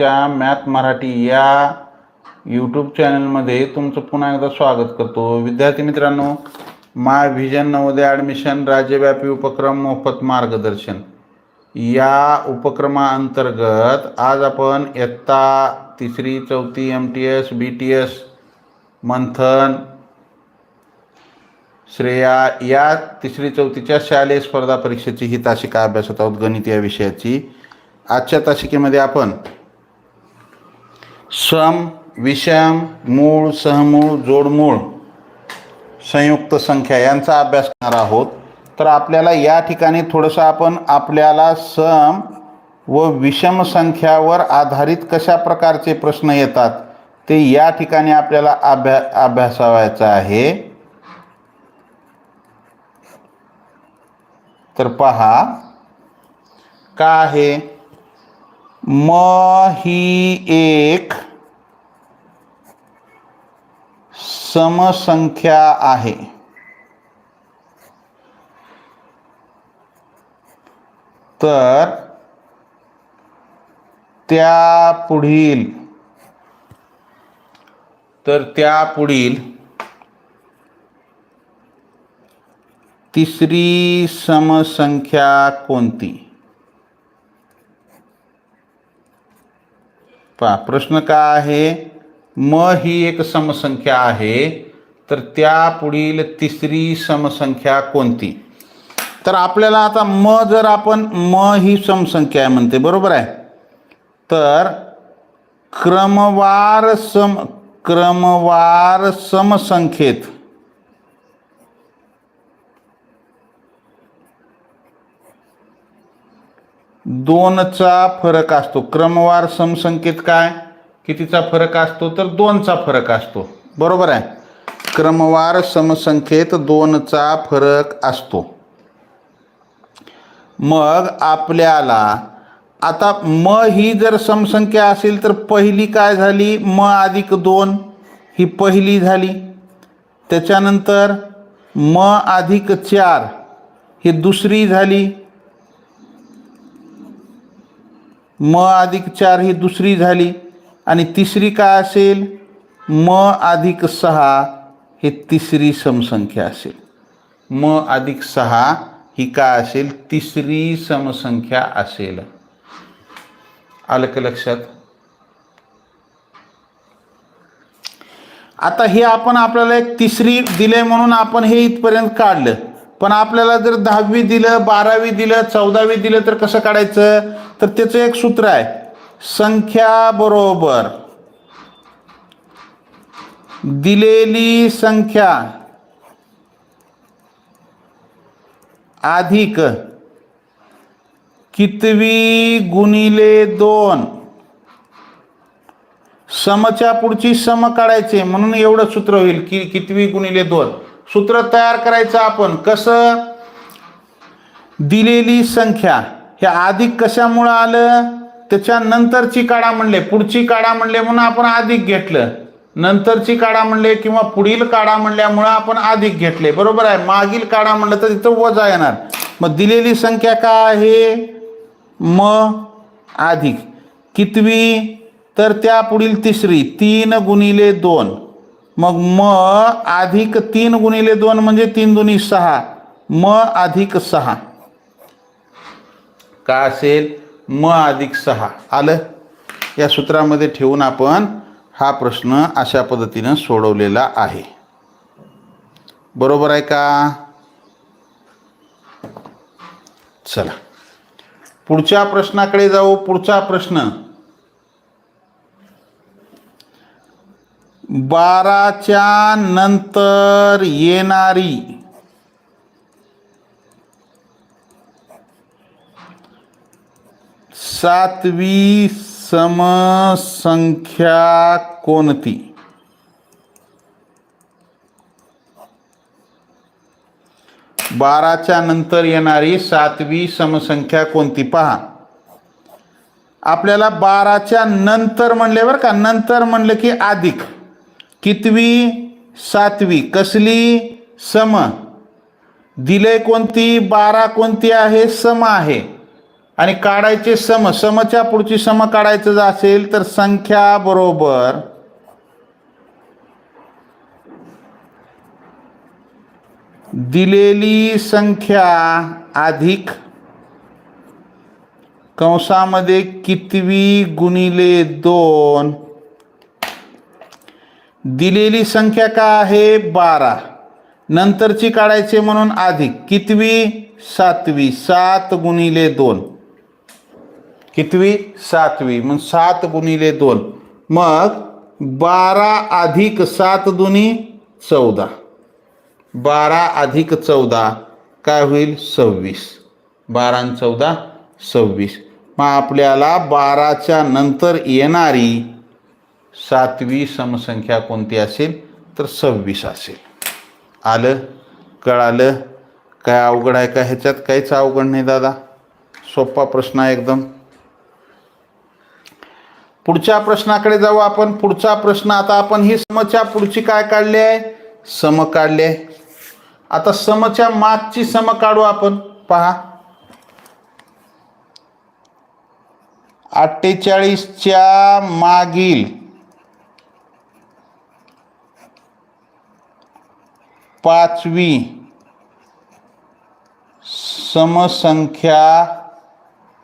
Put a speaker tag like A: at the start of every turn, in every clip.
A: त्या मॅथ मराठी या यूट्यूब चॅनलमध्ये तुमचं पुन्हा एकदा स्वागत करतो. विद्यार्थी मित्रांनो माय व्हिजन नवोदय ॲडमिशन राज्यव्यापी उपक्रम मोफत मार्गदर्शन. या उपक्रमाअंतर्गत आज आपण इयत्ता तिसरी चौथी M T S B T S Manthan Shreya या तिसरी चौथीच्या शालेय स्पर्धा परीक्षेची ही तासिका अभ्यासत आहोत गणित या विषयाची आजच्या तासिकेमध्ये आपण सम विषम मूळ सहमूळ जोडमूळ संयुक्त संख्या यांचा अभ्यास करणार आहोत. तर आपल्याला या ठिकाणी थोडंसं आपण आपल्याला सम व विषम संख्यावर आधारित कशा प्रकारचे प्रश्न येतात ते या ठिकाणी आपल्याला अभ्या अभ्यासावायचं आहे. तर पहा का आहे? म ही एक समसंख्या आहे. तर त्या पुढील तर त्या पुढील तिसरी समसंख्या कोणती? पहा प्रश्न काय आहे? म ही एक समसंख्या आहे तर त्या पुढील तिसरी समसंख्या कोणती? तर आपल्याला आता म जर आपण म ही समसंख्या आहे म्हणते बरोबर आहे? तर क्रमवार सम क्रमवार समसंख्येत दोनचा फरक असतो. क्रमवार समसंख्येत काय? कितीचा फरक असतो तर दोनचा फरक असतो. बरोबर आहे? क्रमवार समसंख्येत दोनचा फरक असतो. मग आपल्याला आता म ही जर समसंख्या असेल तर पहिली काय झाली? म अधिक दोन ही पहिली झाली. त्याच्यानंतर म अधिक चार ही दुसरी झाली. म अधिक चार ही दुसरी झाली. आणि तिसरी काय असेल? म अधिक सहा हे तिसरी समसंख्या असेल. म अधिक सहा ही काय असेल? तिसरी समसंख्या असेल. आलं का लक्षात? आता हे आपण आपल्याला एक तिसरी दिले म्हणून आपण हे इथपर्यंत काढलं. पण आपल्याला जर दहावी दिलं बारावी दिलं चौदावी दिलं तर कसं काढायचं? तर त्याचं एक सूत्र आहे. संख्या बरोबर. दिलेली संख्या अधिक कितवी गुणिले दोन. समच्या पुढची सम काढायचे म्हणून एवढं सूत्र होईल की कितवी गुणिले दोन. सूत्र तयार करायचं आपण कसं? दिलेली संख्या. हे अधिक कशामुळं आलं? त्याच्यानंतरची काढा म्हणले पुढची काढा म्हणले म्हणून आपण अधिक घेतलं. नंतरची काढा म्हणले किंवा पुढील काढा म्हणल्यामुळं आपण अधिक घेतले. बरोबर आहे? मागील काढा म्हणलं तर तिथं वजा येणार. मग दिलेली संख्या काय आहे? म अधिक. कितवी? तर त्या पुढील तिसरी तीन गुणिले दोन. मग म अधिक तीन गुणिले दोन म्हणजे तीन दुनी सहा. म अधिक सहा. का असेल? म अधिक सहा. आलं? या सूत्रामध्ये ठेवून आपण हा प्रश्न अशा पद्धतीनं सोडवलेला आहे. बरोबर आहे का? चला. पुढच्या प्रश्नाकडे जाऊ. पुढचा प्रश्न. बाराच्या नंतर येणारी सातवी समसंख्या कोणती? बाराच्या नंतर येणारी सातवी समसंख्या कोणती? पहा. आपल्याला बाराच्या नंतर म्हणले बरं का नंतर म्हणलं की अधिक कितवी? सातवी. कसली? सम. दिले कोणती? बारा कोणती आहे? सम आहे. आणि काढायचे सम समच्या पुढची सम काढायचं जर असेल तर संख्या बरोबर दिलेली संख्या अधिक कंसामध्ये कितवी गुणिले दोन? दिलेली संख्या काय आहे? बारा. नंतरची काढायचे म्हणून अधिक. कितवी? सातवी. सात गुणिले दोन. कितवी? सातवी. मग सात गुणिले दोन. मग बारा अधिक सात दुनी चौदा. बारा अधिक चौदा काय होईल? सव्वीस. बारा चौदा सव्वीस. मग आपल्याला बाराच्या नंतर येणारी सातवी समसंख्या कोणती असेल? तर सव्वीस असेल. आलं? कळालं? काय अवघड आहे का ह्याच्यात? काहीच अवघड नाही दादा. सोपा प्रश्न आहे एकदम. पुढच्या प्रश्नाकडे जाऊ आपण. पुढचा प्रश्न आता आपण ही समच्या पुढची काय काढली आहे? सम काढली आहे. आता समच्या मागची सम काढू आपण. पहा. अठ्ठेचाळीसच्या मागील. पाचवी. समसंख्या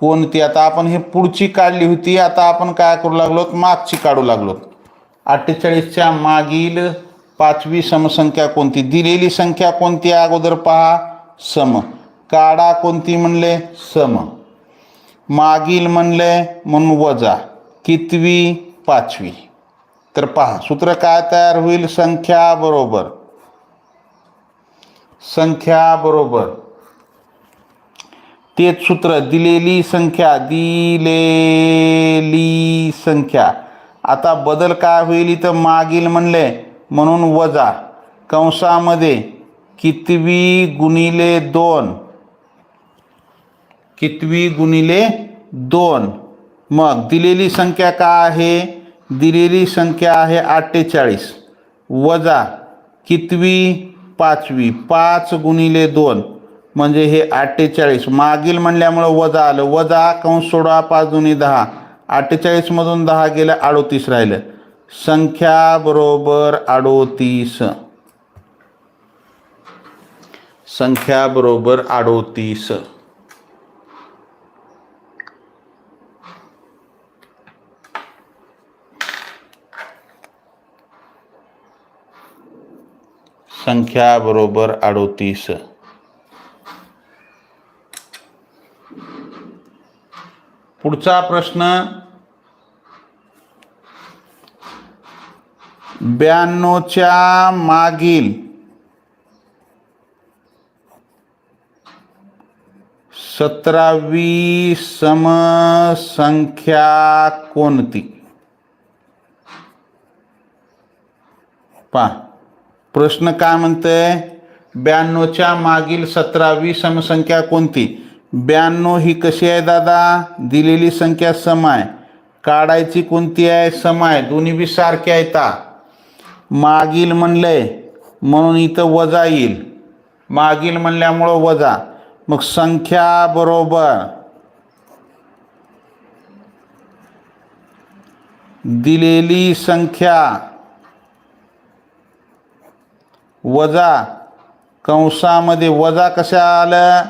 A: कोणती आता आपण हे पुढची काढली होती. आता आपण काय करू लागलो? मागची काढू लागलो. अठ्ठेचाळीसच्या मागील पाचवी समसंख्या कोणती? दिलेली संख्या कोणती अगोदर पहा? सम. काढा कोणती म्हणले? सम. मागील म्हणले म्हणून वजा. कितवी? पाचवी. तर पहा सूत्र काय तयार होईल? संख्या बरोबर. संख्या बरोबर. तेच सूत्र दिलेली संख्या दिलेली संख्या. आता बदल काय होईल इथं? मागील म्हणले म्हणून वजा. कंसामध्ये कितवी गुणिले दोन? कितवी गुणिले दोन? मग दिलेली संख्या काय आहे? दिलेली संख्या आहे अठ्ठेचाळीस. वजा कितवी? पाचवी. पाच गुणिले दोन. म्हणजे हे अठ्ठेचाळीस. मागील म्हणल्यामुळं वजा आलं. वजा कंस सोडा पाच दुनी दहा अठ्ठेचाळीसमधून दहा गेलं अडोतीस राहिलं. संख्या बरोबर अडोतीस. संख्या बरोबर अडोतीस. संख्या बरोबर अडोतीस. पुढचा प्रश्न ब्याण्णवच्या मागील सतरावी समसंख्या कोणती? पहा प्रश्न काय म्हणतंय? ब्याण्णवच्या मागील सतरावी समसंख्या कोणती? ब्याण्णव ही कशी आहे दादा? दिलेली संख्या समाय. काढायची कोणती आहे? समाय. दोन्ही बी सारखे आहेत मागील म्हणलंय म्हणून इथं वजा येईल. मागील म्हणल्यामुळं वजा. मग संख्या बरोबर. दिलेली संख्या वजा. कंसामध्ये वजा कशा आलं?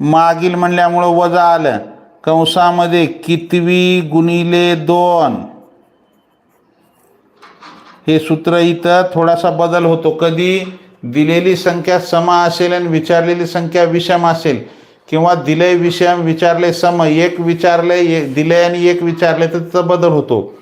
A: मागील म्हणल्यामुळं वजा आलं. कंसामध्ये कितवी गुणिले दोन? हे सूत्र इथं थोडासा बदल होतो. कधी दिलेली संख्या समा असेल आणि विचारलेली संख्या विषम असेल किंवा दिले विषम विचारले सम एक विचारले एक दिले आणि एक विचारले तर तिथं बदल होतो.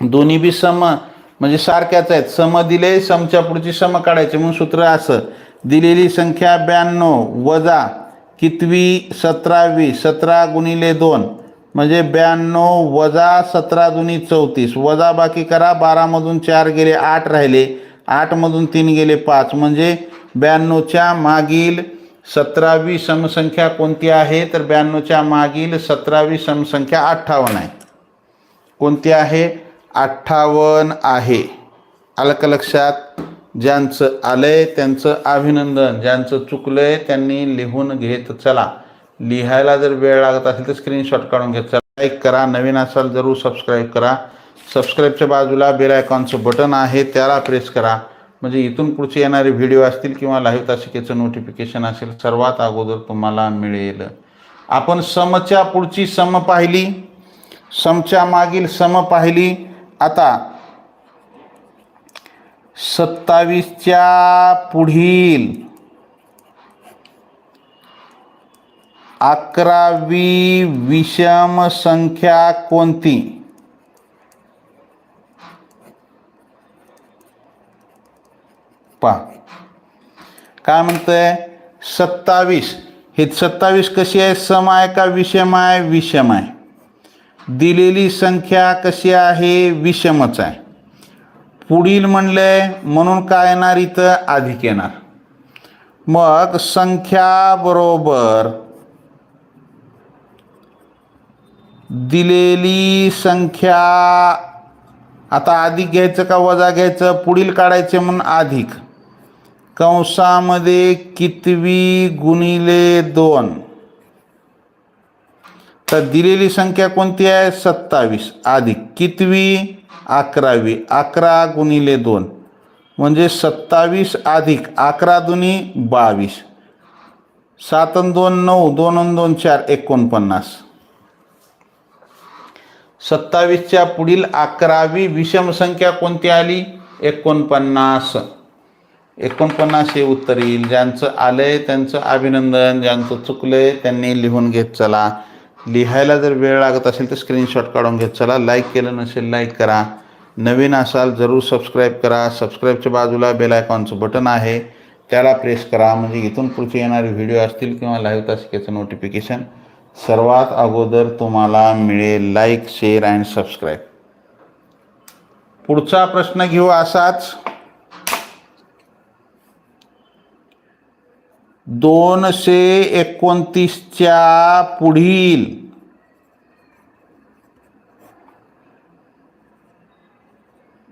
A: दोन्ही बी सम म्हणजे सारख्याच आहेत. सम दिले समच्या पुढची सम काढायचे. म्हणून सूत्र असं. दिलेली संख्या ब्याण्णव वजा कितवी सतरावी सतरा गुणिले दोन म्हणजे ब्याण्णव वजा सतरा दुनी चौतीस. वजा बाकी करा बारामधून चार गेले आठ राहिले आठमधून तीन गेले पाच. म्हणजे ब्याण्णवच्या मागील सतरावी समसंख्या कोणती आहे? तर ब्याण्णवच्या मागील सतरावी समसंख्या अठ्ठावन्न आहे. कोणती आहे? अठ्ठावन्न आहे. आलं का लक्षात? ज्यांचं आलंय त्यांचं अभिनंदन ज्यांचं चुकलंय त्यांनी लिहून घेत चला. लिहायला जर वेळ लागत असेल तर स्क्रीनशॉट काढून घेत चला. लाईक करा नवीन असाल जरूर सबस्क्राईब करा. सबस्क्राईबच्या बाजूला बेल आयकॉनचं बटन आहे त्याला प्रेस करा. म्हणजे इथून पुढचे येणारे व्हिडिओ असतील किंवा लाईव्ह तासिकेचं नोटिफिकेशन असेल सर्वात अगोदर तुम्हाला मिळेल. आपण समच्या पुढची सम पाहिली. समच्या मागील सम पाहिली. आता सत्तावीसच्या पुढील अकरावी विषम संख्या कोणती? पहा. काय म्हणतंय? सत्तावीस. हे सत्तावीस कशी आहे? सम आहे का विषम आहे? विषम आहे. दिलेली संख्या कशी आहे? विषमच आहे. पुढील म्हणले म्हणून काय येणार इथं? अधिक येणार. मग संख्या बरोबर दिलेली संख्या आता अधिक घ्यायचं का वजा घ्यायचं? पुढील काढायचे म्हणून अधिक. कंसामध्ये कितवी गुणिले दोन? तर दिलेली संख्या कोणती आहे? सत्तावीस. अधिक कितवी? अकरावी. अकरा गुणिले दोन. म्हणजे सत्तावीस अधिक अकरा दुनी बावीस. सात अन दोन नऊ दोन दोन चार एकोणपन्नास. सत्तावीसच्या पुढील अकरावी विषम संख्या कोणती आली? एकोणपन्नास. एकोणपन्नास हे उत्तर येईल. ज्यांचं आलंय त्यांचं अभिनंदन ज्यांचं चुकलंय त्यांनी लिहून घेत चला. लिहायला जर वेळ लागत असेल तर स्क्रीनशॉट काढून घेत चला लाईक केलं नसेल लाईक करा. नवीन असाल जरूर सबस्क्राईब करा. सबस्क्राईबच्या बाजूला बेल आयकॉनचं बटन आहे. त्याला प्रेस करा. म्हणजे इथून पुढचे येणारे व्हिडिओ असतील किंवा लाईव्ह तासिकेचं नोटिफिकेशन सर्वात अगोदर तुम्हाला मिळेल लाईक शेअर अँड सबस्क्राईब पुढचा प्रश्न घेऊ असाच. दोनशे एकोणतीसच्या पुढील.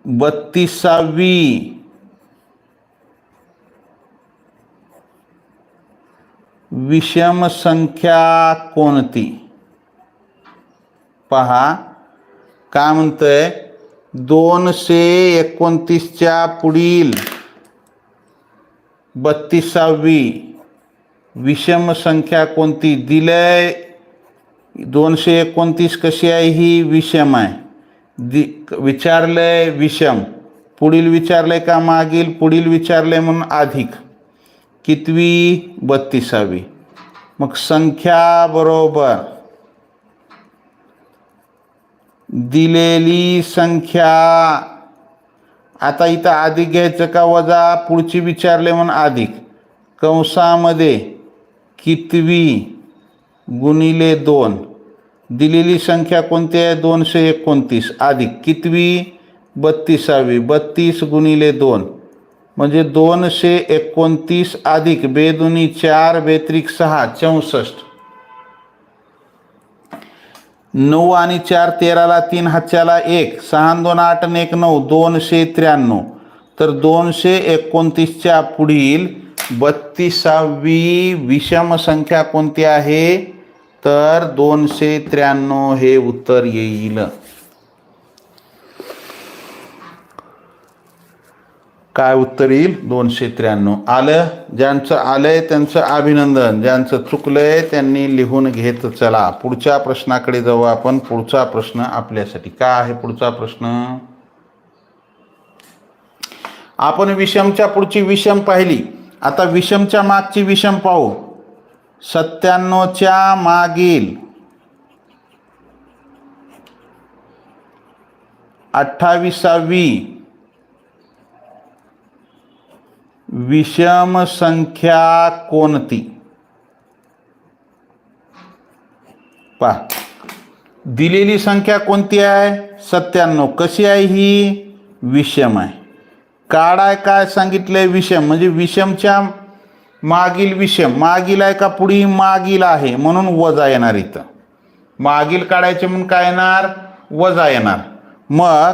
A: बत्तीसावी. विषम संख्या कोणती? पहा. काय म्हणतंय? दोनशे एकोणतीसच्या पुढील. बत्तीसावी. विषम संख्या कोणती? दिलंय. दोनशे एकोणतीस कशी आहे ही? विषम आहे. दि विचारलंय विषम. पुढील विचारलंय का मागील? पुढील विचारलंय म्हणून अधिक. कितवी? बत्तीसावी. मग संख्या बरोबर. दिलेली संख्या. आता इथं अधिक घ्यायचं का? वजा. पुढची विचारले म्हणून अधिक. कंसामध्ये कितवी गुणिले दोन. दिलेली संख्या कोणती आहे? दोनशे एकोणतीस. अधिक कितवी? बत्तीसावी. बत्तीस गुणिले दोन. म्हणजे दोनशे एकोणतीस अधिक बेदुनी चार बेत्रिक सहा चौसष्ट. नऊ आणि चार तेराला तीन हातच्याला एक. सहा दोन आठ आणि एक नऊ. दोनशे त्र्याण्णव. तर दोनशे एकोणतीसच्या पुढील बत्तीसावी विषम संख्या कोणती आहे? तर दोनशे त्र्याण्णव हे उत्तर येईल. काय उत्तर येईल? दोनशे त्र्याण्णव. आलं? ज्यांचं आलंय त्यांचं अभिनंदन. ज्यांचं चुकलंय त्यांनी लिहून घेत चला. पुढच्या प्रश्नाकडे जाऊ आपण. पुढचा प्रश्न आपल्यासाठी. काय आहे पुढचा प्रश्न? आपण विषमच्या पुढची विषम पाहिली. आता विषमच्या मागची विषम पाहू. सत्त्याण्णवच्या मागील. अठ्ठावीसावी. विषम संख्या कोणती? पा दिलेली संख्या कोणती आहे? सत्त्याण्णव. कशी आहे ही? विषम आहे. काढाय काय सांगितलंय विषम? म्हणजे विषमच्या मागील विषम. मागील आहे का पुढे? मागील आहे. म्हणून वजा येणार इथं. मागील काढायचे म्हणून काय येणार? वजा येणार. मग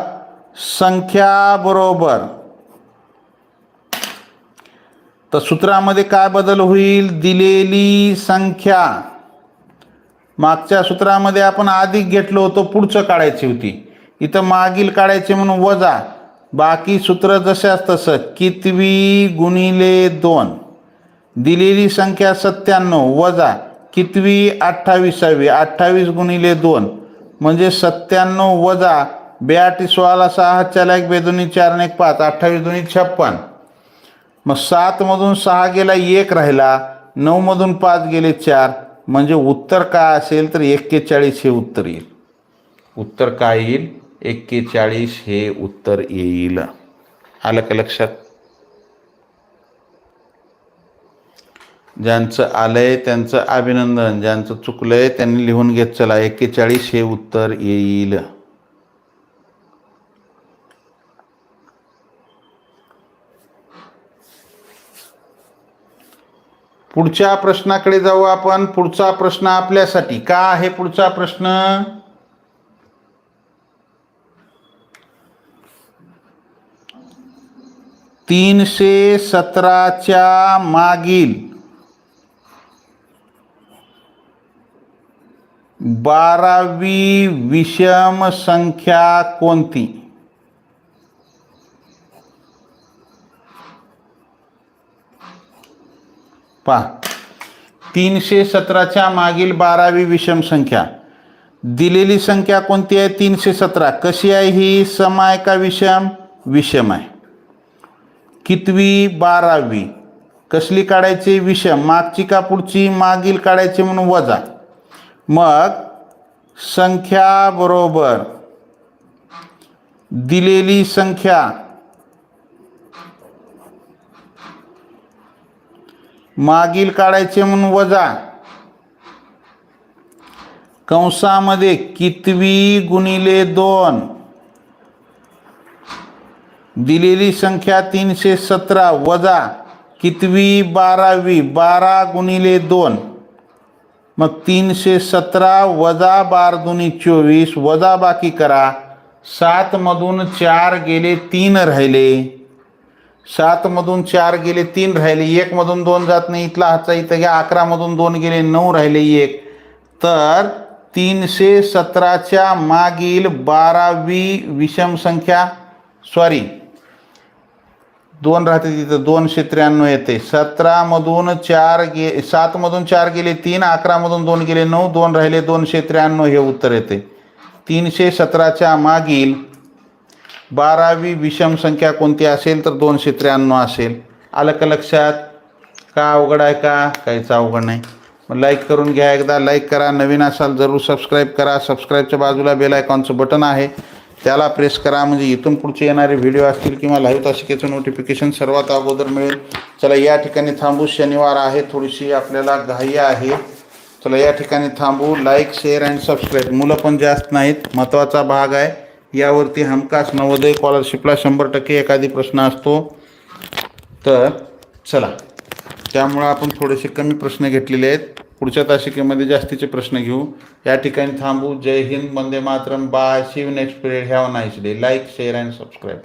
A: संख्या बरोबर. तर सूत्रामध्ये काय बदल होईल? दिलेली संख्या. मागच्या सूत्रामध्ये आपण अधिक घेतलो होतो पुढचं काढायची होती. इथं मागील काढायचे म्हणून वजा. बाकी सूत्र जशाच तसं कितवी गुणिले दोन. दिलेली संख्या सत्त्याण्णव वजा कितवी अठ्ठावीसावी. अठ्ठावीस गुणिले दोन म्हणजे सत्त्याण्णव वजा बेआटी सोळाला सहा चार एक बेदोनी चार आणि एक पाच. अठ्ठावीस दोन्ही छप्पन. मग सातमधून सहा गेला एक राहिला. नऊमधून पाच गेले चार. म्हणजे उत्तर काय असेल तर एक्केचाळीस हे उत्तर येईल. उत्तर काय येईल? एक्केचाळीस हे उत्तर येईल. आलं का लक्षात? ज्यांचं आलंय त्यांचं अभिनंदन ज्यांचं चुकलंय त्यांनी लिहून घेत चला. एक्केचाळीस हे उत्तर येईल. पुढच्या प्रश्नाकडे जाऊ आपण. पुढचा प्रश्न आपल्यासाठी. का आहे पुढचा प्रश्न? तीनशे सतराच्या मागील बारावी विषम संख्या कोणती? पहा. तीनशे सतराच्या मागील बारावी विषम संख्या. दिलेली संख्या कोणती आहे? तीनशे सतरा. कशी आहे ही? सम आहे का विषम? विषम आहे. कितवी बारावी? कसली काढायची विषम मागची का पुढची? मागील काढायची म्हणून वजा. मग संख्या बरोबर दिलेली संख्या मागील काढायचे म्हणून वजा. कंसामध्ये कितवी गुणिले दोन? दिलेली संख्या तीनशे सतरा वजा कितवी बारावी बारा गुणिले दोन. मग तीनशे सतरा वजा बार दुनी चोवीस वजा बाकी करा. सातमधून चार गेले तीन राहिले. सातमधून चार गेले तीन राहिले. एकमधून दोन जात नाही. इथला हातचा इथं घ्या. अकरामधून दोन गेले नऊ राहिले एक. तर तीनशे सतराच्या मागील बारावी विषम संख्या सॉरी दोन राहते तिथं दोनशे त्र्याण्णव येते. सतरामधून चार गे सातमधून चार गेले तीन अकरामधून दोन गेले नऊ दोन राहिले दोनशे त्र्याण्णव हे उत्तर येते. तीनशे सतराच्या मागील बारावी विषम संख्या कोणती असेल तर दोनशे त्र्याण्णव असेल. आलं का लक्षात? का अवघड आहे का? काहीच अवघड नाही. मग लाईक करून घ्या एकदा. लाईक करा. नवीन असाल जरूर सबस्क्राईब करा. सबस्क्राईबच्या बाजूला बेल आयकॉनचं बटन आहे. त्याला प्रेस करा. म्हणजे इथून पुढचे येणारे व्हिडिओ असतील किंवा लाईव्ह तासिकेचं नोटिफिकेशन सर्वात अगोदर मिळेल. चला या ठिकाणी थांबू. शनिवार आहे. थोडीशी आपल्याला घाई आहे. चला या ठिकाणी थांबू. लाईक शेअर अँड सबस्क्राईब मुलं पण जास्त नाहीत. महत्त्वाचा भाग आहे. यावरती हमखास नवोदय स्कॉलरशिपला शंभर टक्के एखादी प्रश्न असतो. तर चला. त्यामुळं आपण थोडेसे कमी प्रश्न घेतलेले आहेत. पुढच्या तासिकेमध्ये जास्तीचे प्रश्न घेऊ. या ठिकाणी थांबू. जय हिंद वंदे Mataram. Bye. Shiv next period have nice day like share and subscribe